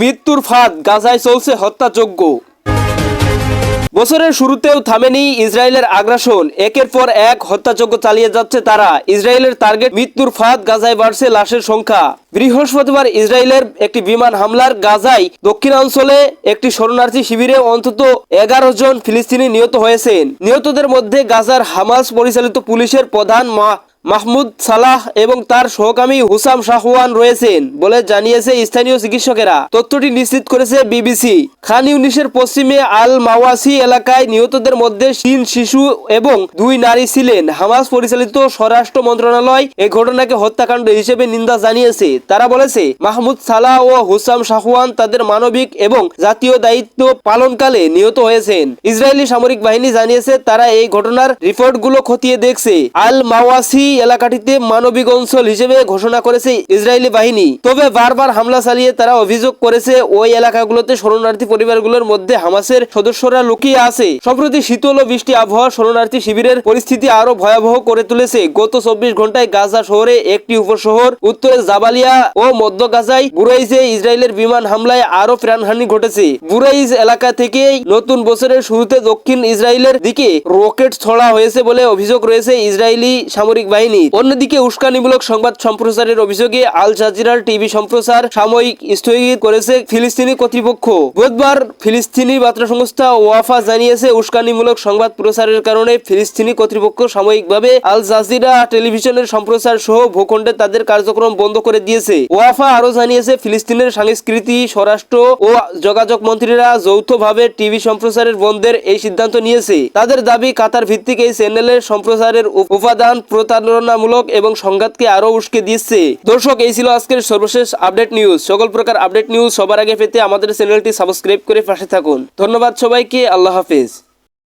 মৃত্যুর ফাঁদ, গাজায় চলছে হত্যাযজ্ঞ। বছরের শুরুতেও থামেনি ইসরায়েলের আগ্রাসন। একের পর এক হত্যাযজ্ঞ চালিয়ে যাচ্ছে তারা। ইসরায়েলের টার্গেট, মৃত্যুর ফাঁদ, গাজায় বাড়ছে লাশের সংখ্যা। বৃহস্পতিবার ইসরায়েলের একটি বিমান হামলার গাজায় দক্ষিণাঞ্চলে একটি শরণার্থী শিবিরে অন্তত এগারো জন ফিলিস্তিনি নিহত হয়েছেন। নিহতদের মধ্যে গাজার হামাস পরিচালিত পুলিশের প্রধান মা মাহমুদ সালাহ এবং তার সহকামী হুসাম শাহওয়ান রয়েছেন বলে জানিয়েছে স্থানীয় চিকিৎসকেরা। তথ্যটি নিশ্চিত করেছে বিবিসি। খান ইউনিসের পশ্চিমে আল মাওয়াসি এলাকায় নিহতদের মধ্যে তিন শিশু এবং দুই নারী ছিলেন। হামাস পরিচালিত স্বরাষ্ট্র মন্ত্রণালয় এই ঘটনাকে হত্যাকাণ্ড হিসেবে নিন্দা জানিয়েছে। তারা বলেছে, মাহমুদ সালাহ ও হুসাম শাহওয়ান তাদের মানবিক এবং জাতীয় দায়িত্ব পালনকালে নিহত হয়েছেন। ইসরায়েলি সামরিক বাহিনী জানিয়েছে, তারা এই ঘটনার রিপোর্টগুলো খতিয়ে দেখছে। আল মাওয়াসি এলাকাটিতে মানবিক অঞ্চল হিসেবে ঘোষণা করেছে ইসরায়েলি বাহিনী। তবে বারবার হামলা চালিয়ে তারা অভিযোগ করেছে, ওই এলাকাগুলোতে শরণার্থী পরিবারগুলোর মধ্যে হামাসের সদস্যরা লুকিয়ে আছে। সম্প্রতি শীতল ও বৃষ্টি আবহাওয়া শরণার্থী শিবিরের পরিস্থিতি আরও ভয়াবহ করে তুলেছে। গত চব্বিশ ঘন্টায় গাজা শহরে একটি উপশহর, উত্তরে জাবালিয়া ও মধ্য গাজায় বুরাইজে ইসরায়েলের বিমান হামলায় আরও প্রাণহানি ঘটেছে। বুরাইজ এলাকা থেকেই নতুন বছরের শুরুতে দক্ষিণ ইসরায়েলের দিকে রকেট ছড়া হয়েছে বলে অভিযোগ রয়েছে ইসরায়েলি সামরিক বাহিনী অন্যদিকে উস্কানিমূলক সংবাদ সম্প্রচারের অভিযোগে আল জাজিরার টিভি সম্প্রচার সাময়িক স্থগিত করেছে ফিলিস্তিনি কর্তৃপক্ষ। বুধবার ফিলিস্তিনি বার্তা সংস্থা ওয়াফা জানিয়েছে, উস্কানিমূলক সংবাদ প্রচারের কারণে ফিলিস্তিনি কর্তৃপক্ষ সাময়িকভাবে আল জাজিরা টেলিভিশনের সম্প্রচার সহ ভূখণ্ডে তাদের কার্যক্রম বন্ধ করে দিয়েছে। ওয়াফা আরও জানিয়েছে, ফিলিস্তিনের সংস্কৃতি, স্বরাষ্ট্র ও যোগাযোগ মন্ত্রীরা যৌথভাবে টিভি সম্প্রচারের বন্ধের এই সিদ্ধান্ত নিয়েছে। তাদের দাবি, কাতার ভিত্তিক এই চ্যানেলের সম্প্রচারের উপাদান উপাদান প্রতারণামূলক এবং সংঘাতকে আরও উস্কে দিচ্ছে। দর্শক, এই ছিল আজকের সর্বশেষ আপডেট নিউজ। সকল প্রকার আপডেট নিউজ সবার আগে পেতে আমাদের চ্যানেলটি সাবস্ক্রাইব করে পাশে থাকুন। ধন্যবাদ সবাইকে, আল্লাহ হাফেজ।